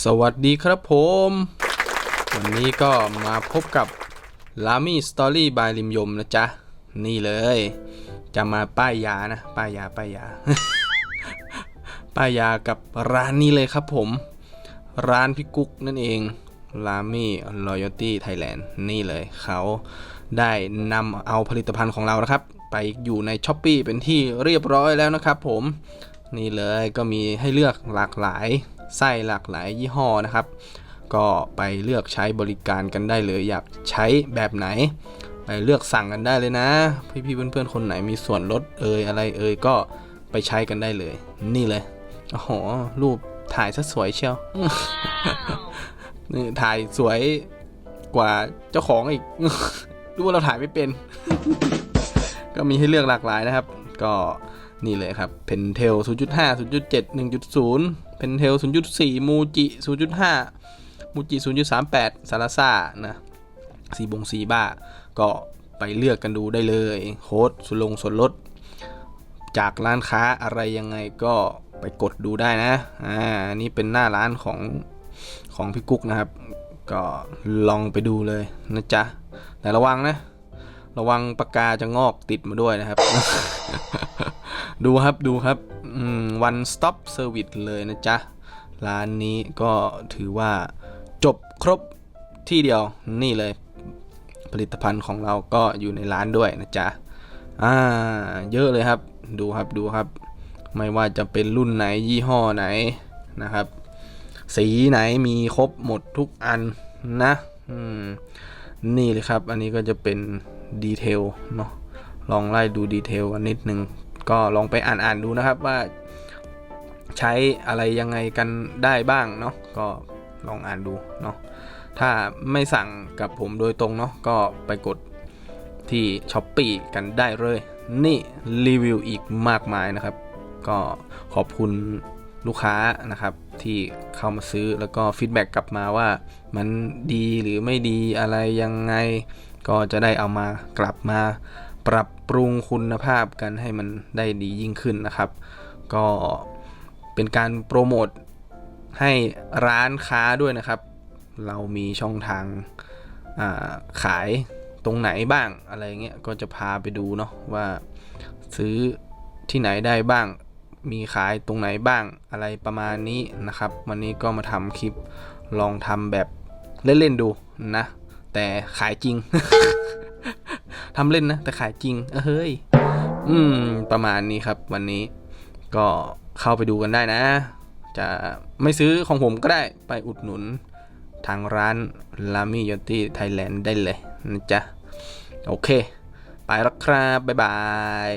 สวัสดีครับผม วันนี้ก็มาพบกับ l a m i Story by ริมยมนะจ๊ะ นี่เลย จะมาป้ายยานะ ป้ายยาป้ายยา ป้ายยากับร้านนี้เลยครับผม ร้านพี่กุ๊กนั่นเอง l a m i Loyalty Thailand นี่เลยเขาได้นำเอาผลิตภัณฑ์ของเรานะครับ ไปอยู่ใน s h อ p e e เป็นที่เรียบร้อยแล้วนะครับผม นี่เลยก็มีให้เลือกหลากหลาย ไส้หลากหลายยี่ห้อนะครับ ก็ไปเลือกใช้บริการกันได้เลย อยากใช้แบบไหน ไปเลือกสั่งกันได้เลยนะ พี่ๆเพื่อนๆคนไหนมีส่วนลดเอ่ยอะไรเอ่ยก็ไปใช้กันได้เลย นี่เลยโอ้โหรูปถ่ายซะสวยเชียวนี่ถ่ายสวยกว่าเจ้าของอีกรู้ว่าเราถ่ายไม่เป็น ก็มีให้เลือกหลากหลายนะครับ ก็นี่เลยครับ Pentel 0.5 0.7 1.0 Pentel 0.4 Muji 0.5 Muji 0.38 s a l a s a นะสีบงสีบ้า ก็ไปเลือกกันดูได้เลย โค้ดสุลงส่วนลด จากร้านค้าอะไรยังไงก็ไปกดดูได้นะ อ่า นี่เป็นหน้าร้านของของพี่กุ๊กนะครับ ก็ลองไปดูเลยนะจ๊ะ แต่ระวังนะ ระวังปากกาจะงอกติดมาด้วยนะครับ ดูครับดูครับ one stop service เลยนะจ๊ะ ร้านนี้ก็ถือว่าจบครบที่เดียวนี่เลย ผลิตภัณฑ์ของเราก็อยู่ในร้านด้วยนะจ๊ะ อ่า เยอะเลยครับ ดูครับดูครับ ไม่ว่าจะเป็นรุ่นไหนยี่ห้อไหนนะครับ สีไหนมีครบหมดทุกอันนะนี่เลยครับ อันนี้ก็จะเป็นดีเทลเนาะลองไล่ดูดีเทลกันนิดนึง ก็ลองไปอ่านอ่านดูนะครับว่าใช้อะไรยังไงกันได้บ้างเนาะก็ลองอ่านดูเนาะถ้าไม่สั่งกับผมโดยตรงเนาะก็ไปกดที่ช้อปปีกันได้เลย นี่รีวิวอีกมากมายนะครับ ก็ขอบคุณลูกค้านะครับที่เข้ามาซื้อแล้วก็ฟีดแบ็กกลับมาว่ามันดีหรือไม่ดีอะไรยังไง ก็จะได้เอามากลับมา ปรับปรุงคุณภาพกันให้มันได้ดียิ่งขึ้นนะครับ ก็เป็นการโปรโมทให้ร้านค้าด้วยนะครับ เรามีช่องทางาขายตรงไหนบ้างอะไรเงี้ยก็จะพาไปดูเนาะว่าซื้อที่ไหนได้บ้าง มีขายตรงไหนบ้างอะไรประมาณนี้นะครับ วันนี้ก็มาทำคลิปลองทำแบบเล่น ๆ ดูนะ แต่ขายจริง ทำเล่นนะ แต่ขายจริงเฮ้ย อืม ประมาณนี้ครับ วันนี้ก็เข้าไปดูกันได้นะ จะไม่ซื้อของผมก็ได้ไปอุดหนุนทางร้านลามิยอตี้ไทยแลนด์ได้เลยนะจ๊ะ โอเค ไปแล้วครับ บ๊ายบาย